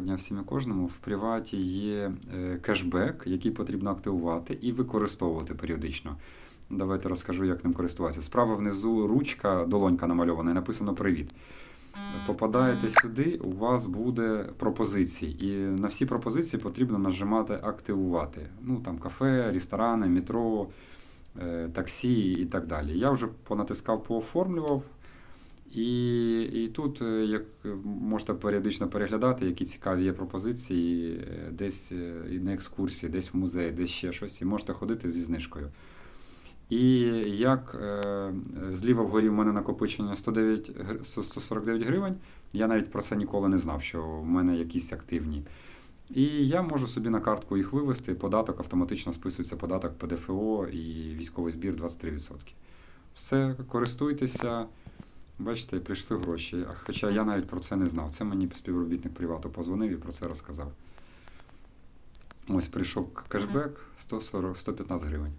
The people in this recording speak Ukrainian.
Дня всім і кожному. В приваті є е, кешбек, який потрібно активувати і використовувати періодично. Давайте розкажу, як ним користуватися. Справа внизу ручка, долонька намальована, і написано Привіт. Попадаєте сюди, у вас буде пропозиції. І на всі пропозиції потрібно нажимати активувати. Ну там кафе, ресторани, метро, е, таксі і так далі. Я вже понатискав, пооформлював. І, і тут, е, як можете періодично переглядати, які цікаві є пропозиції, е, десь е, і на екскурсії, десь в музеї, десь ще щось, і можете ходити зі знижкою. І як зліва вгорі в мене накопичення 109, 149 гривень, я навіть про це ніколи не знав, що в мене якісь активні. І я можу собі на картку їх вивести, податок автоматично списується податок ПДФО і військовий збір 23%. Все, користуйтеся. Бачите, прийшли гроші. Хоча я навіть про це не знав. Це мені співробітник привату позвонив і про це розказав. Ось прийшов кешбек 140, 115 гривень.